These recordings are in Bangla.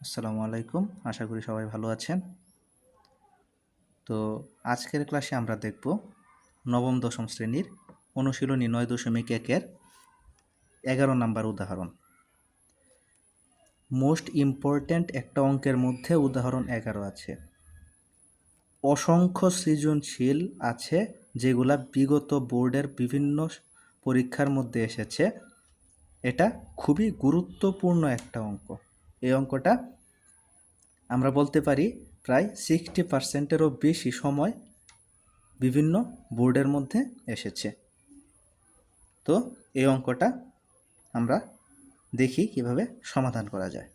আসসালামু আলাইকুম। আশা করি সবাই ভালো আছেন। তো আজকের ক্লাসে আমরা দেখব নবম দশম শ্রেণির অনুশীলনী নয় দশমিক একের এগারো নাম্বার উদাহরণ। মোস্ট ইম্পর্ট্যান্ট একটা অঙ্কের মধ্যে উদাহরণ এগারো আছে। অসংখ্য সৃজনশীল আছে যেগুলা বিগত বোর্ডের বিভিন্ন পরীক্ষার মধ্যে এসেছে। এটা খুবই গুরুত্বপূর্ণ একটা অঙ্ক। এই অঙ্কটা আমরা বলতে পারি প্রায় সিক্সটি পার্সেন্টেরও বেশি সময় বিভিন্ন বোর্ডের মধ্যে এসেছে। তো এই অঙ্কটা আমরা দেখি কীভাবে সমাধান করা যায়।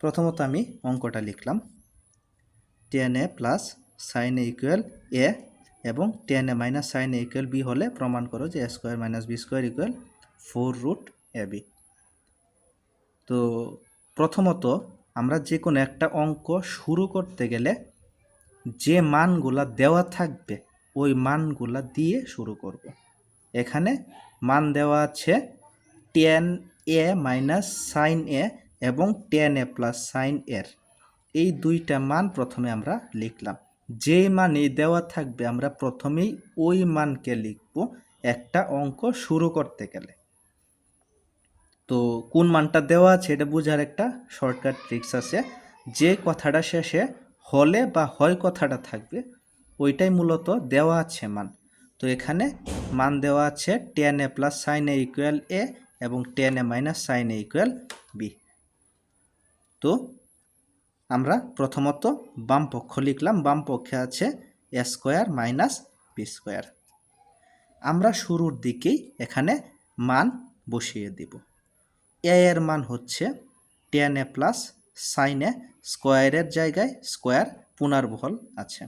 প্রথমত আমি অঙ্কটা লিখলাম। Tan A plus sin A equal A এবং tan A minus sin A equal B হলে প্রমাণ করো যে A square minus B square equal four root A B তো প্রথমত, আমরা যে কোনো একটা অঙ্ক শুরু করতে গেলে যে মানগুলা দেওয়া থাকবে, ওই মানগুলা দিয়ে শুরু করব। এখানে মান দেওয়া আছে tan A minus sin A এবং টেন এ প্লাস সাইন এর। এই দুইটা মান প্রথমে আমরা লিখলাম। যে মানে দেওয়া থাকবে, আমরা প্রথমেই ওই মানকে লিখব একটা অঙ্ক শুরু করতে গেলে। তো কোন মানটা দেওয়া আছে এটা বোঝার একটা শর্টকাট ট্রিক্স আছে। যে কথাটা শেষে হলে বা হয় কথাটা থাকবে, ওইটাই মূলত দেওয়া আছে মান। তো এখানে মান দেওয়া আছে tan A plus sin A equal A এবং tan A minus sin A equal B তো আমরা প্রথমত বাম পক্ষ লিখলাম, বাম পক্ষে আছে A square minus B square আমরা শুরুর দিকেই এখানে মান বসিয়ে দিব। এ এর মান হচ্ছে tan A plus sin A স্কোয়ারের জায়গায় স্কোয়ার পুনর্বহল আছে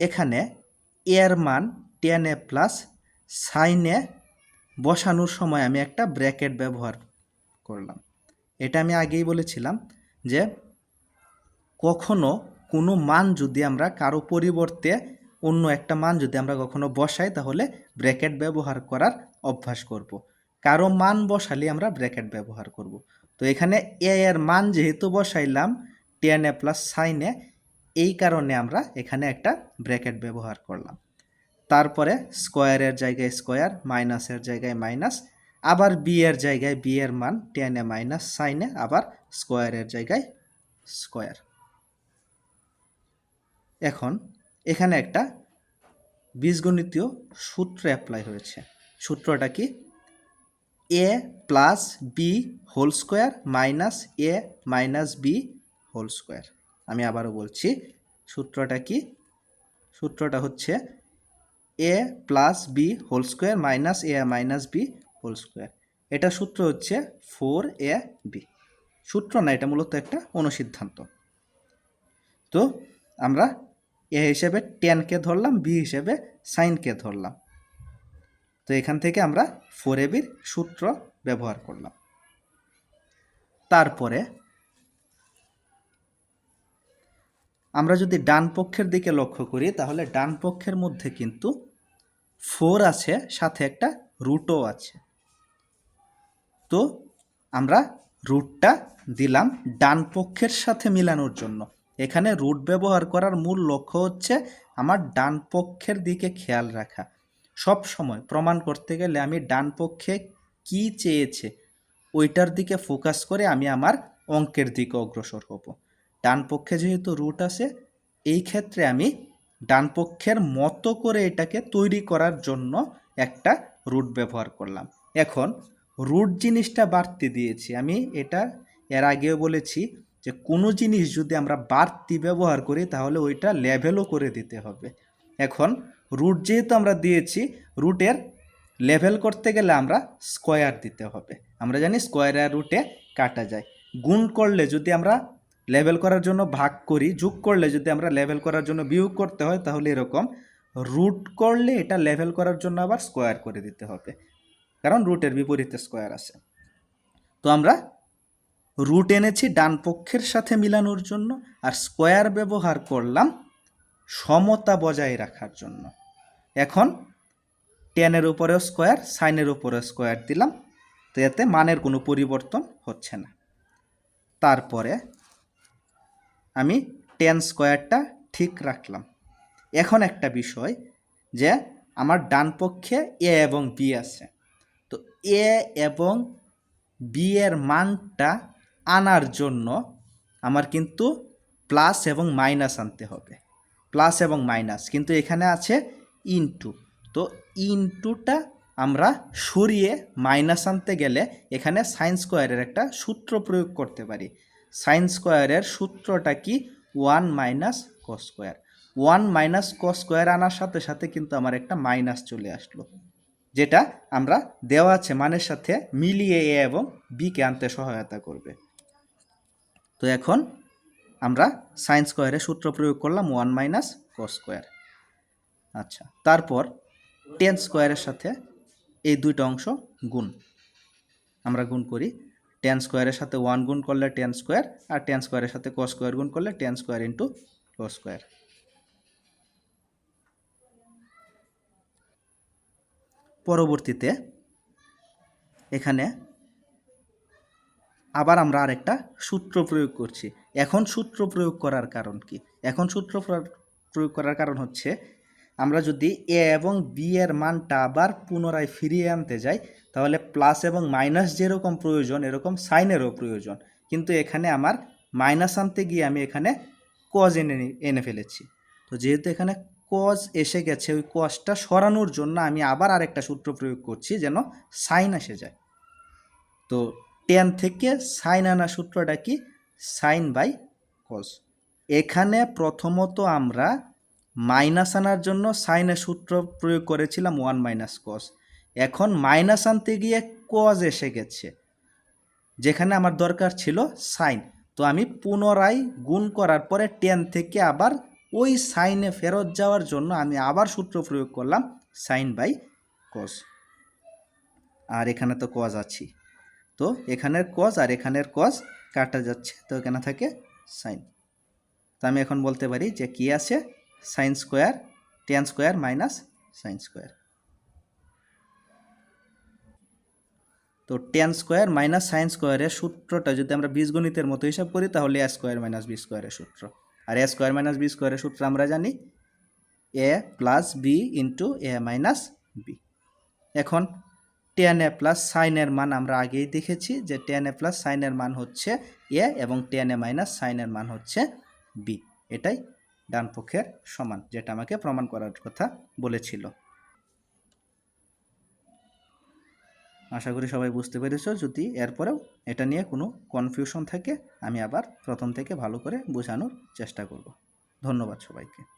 এখানে এর মান tan A plus sin A বসানোর সময় আমি একটা ব্র্যাকেট ব্যবহার করলাম এটা আমি আগেই বলেছিলাম যে কখনো কোনো মান যদি আমরা কারও পরিবর্তে অন্য একটা মান যদি আমরা কখনো বসাই তাহলে ব্র্যাকেট ব্যবহার করার অভ্যাস করব। কারও মান বসালে আমরা ব্র্যাকেট ব্যবহার করব। তো এখানে এ এর মান যেহেতু বসাইলাম টেন এ প্লাস সাইনে এই কারণে আমরা এখানে একটা ব্র্যাকেট ব্যবহার করলাম। তারপরে স্কোয়ারের জায়গায় স্কোয়ার মাইনাসের জায়গায় মাইনাস আবার বি এর জায়গায় বি এর মান টেন এ মাইনাস সাইনে আবার স্কোয়ারের জায়গায় স্কোয়ার এখন এখানে একটা বীজগণিতীয় সূত্র অ্যাপ্লাই হয়েছে। সূত্রটা কি? A plus B whole square minus A minus B whole square. আমি আবারও বলছি, সূত্রটা কি? সূত্রটা হচ্ছে A plus B whole square minus A minus B whole square. এটা সূত্র হচ্ছে ফোর এ বি। সূত্র না, এটা মূলত একটা অনুসিদ্ধান্ত। তো আমরা এ হিসেবে টেনকে ধরলাম, বি হিসেবে সাইনকে ধরলাম। তো এখান থেকে আমরা ফোর এবির সূত্র ব্যবহার করলাম। তারপরে আমরা যদি ডান পক্ষের দিকে লক্ষ্য করি, তাহলে ডান পক্ষের মধ্যে কিন্তু ফোর আছে, সাথে একটা রুটও আছে। তো আমরা রুটটা দিলাম ডান পক্ষের সাথে মিলানোর জন্য। এখানে রুট ব্যবহার করার মূল লক্ষ্য হচ্ছে আমার ডান পক্ষের দিকে খেয়াল রাখা। সব সময় প্রমাণ করতে গেলে আমি ডান পক্ষে কি চেয়েছে, ওইটার দিকে ফোকাস করে আমি আমার অঙ্কের দিকে অগ্রসর হব। ডান পক্ষে যেহেতু রুট আছে, এই ক্ষেত্রে আমি ডান পক্ষের মতো করে এটাকে তৈরি করার জন্য একটা রুট ব্যবহার করলাম। এখন রুট জিনিসটা বাড়তি দিয়েছি। আমি এটা এর আগেও বলেছি যে কোনো জিনিস যদি আমরা বাড়তি ব্যবহার করি তাহলে ওইটা লেভেলও করে দিতে হবে। এখন রুট যেহেতু আমরা দিয়েছি রুটের লেভেল করতে গেলে আমরা স্কোয়ার দিতে হবে। আমরা জানি স্কোয়ার আর রুটে কাটা যায়। গুণ করলে যদি আমরা লেভেল করার জন্য ভাগ করি, যোগ করলে যদি আমরা লেভেল করার জন্য বিয়োগ করতে হয়, তাহলে এরকম রুট করলে এটা লেভেল করার জন্য আবার স্কোয়ার করে দিতে হবে। কারণ রুটের বিপরীতে স্কোয়ার আছে। তো আমরা রুট এনেছি ডান পক্ষের সাথে মিলানোর জন্য, আর স্কোয়ার ব্যবহার করলাম সমতা বজায় রাখার জন্য। এখন টেনের উপরেও স্কোয়ার সাইনের উপরেও স্কোয়ার দিলাম, তো এতে মানের কোনো পরিবর্তন হচ্ছে না। তারপরে আমি টেন স্কোয়ারটা ঠিক রাখলাম। এখন একটা বিষয় যে আমার ডান পক্ষে এ এবং বি আছে। তো এ এবং বি এর মানটা আনার জন্য আমার কিন্তু প্লাস এবং মাইনাস আনতে হবে। প্লাস এবং মাইনাস কিন্তু এখানে আছে ইনটু তো ইনটুটা আমরা সরিয়ে মাইনাস আনতে গেলে এখানে সাইন স্কোয়ারের একটা সূত্র প্রয়োগ করতে পারি। সাইন স্কোয়ারের সূত্রটা কি? One minus cos square one minus cos square আনার সাথে সাথে কিন্তু আমার একটা মাইনাস চলে আসলো। যেটা আমরা দেওয়া আছে মানের সাথে মিলিয়ে এ এবং বিকে আনতে সহায়তা করবে। তো এখন আমরা সাইন স্কোয়ারের সূত্র প্রয়োগ করলাম ওয়ান মাইনাস কস স্কোয়ার আচ্ছা তারপর টেন স্কোয়ারের সাথে এই দুইটা অংশ গুণ। আমরা গুণ করি টেন স্কোয়ারের সাথে ওয়ান গুণ করলে টেন স্কোয়ার আর টেন স্কোয়ারের সাথে ক স্কোয়ার গুণ করলে tan square into cos square পরবর্তীতে এখানে আবার আমরা আরেকটা সূত্র প্রয়োগ করছি। এখন সূত্র প্রয়োগ করার কারণ কি? এখন সূত্র প্র- প্রয়োগ করার কারণ হচ্ছে আমরা যদি এ এবং বি এর মানটা আবার পুনরায় ফিরিয়ে আনতে যাই, তাহলে প্লাস এবং মাইনাস যেরকম প্রয়োজন, এরকম সাইনেরও প্রয়োজন। কিন্তু এখানে আমার মাইনাস আনতে গিয়ে আমি এখানে কজ এনে এনে ফেলেছি। তো যেহেতু এখানে কজ এসে গেছে, ওই কজটা সরানোর জন্য আমি আবার আরেকটা সূত্র প্রয়োগ করছি যেন সাইন এসে যায়। তো টেন থেকে সাইন আনা সূত্রটা কি? সাইন বাই কজ এখানে প্রথমত আমরা মাইনাস আনার জন্য সাইনের সূত্র প্রয়োগ করেছিলাম ওয়ান মাইনাস কস। এখন মাইনাস আনতে গিয়ে কজ এসে গেছে, যেখানে আমার দরকার ছিল সাইন। তো আমি পুনরায় গুণ করার পরে টেন থেকে আবার ওই সাইনে ফেরত যাওয়ার জন্য আমি আবার সূত্র প্রয়োগ করলাম সাইন বাই কস। আর এখানে তো কজ আছি। তো এখানের কজ আর এখানের কজ কাটা যাচ্ছে, তো এখানে থাকে সাইন। তো আমি এখন বলতে পারি যে কি আছে? Sin square tan square minus sin square তো টেন স্কোয়ার মাইনাস সাইন স্কোয়ারের সূত্রটা যদি আমরা বীজগণিতের মতো হিসাব করি, তাহলে এ স্কোয়ার মাইনাস বি স্কোয়ারের সূত্র। আর এ স্কোয়ার মাইনাস বি স্কোয়ারের সূত্র আমরা জানি A plus B into A minus B এখন টেন এ প্লাস সাইনের মান আমরা আগেই দেখেছি যে টেন এ প্লাস সাইনের মান হচ্ছে এ এবং টেন এ মাইনাস সাইনের মান হচ্ছে বি এটাই ডান পক্ষের সমান, যেটা আমাকে প্রমাণ করার কথা বলেছিল। আশা করি সবাই বুঝতে পেরেছ, যদি এরপরেও এটা নিয়ে কোনো কনফিউশন থাকে, আমি আবার প্রথম থেকে ভালো করে বোঝানোর চেষ্টা করব। ধন্যবাদ সবাইকে।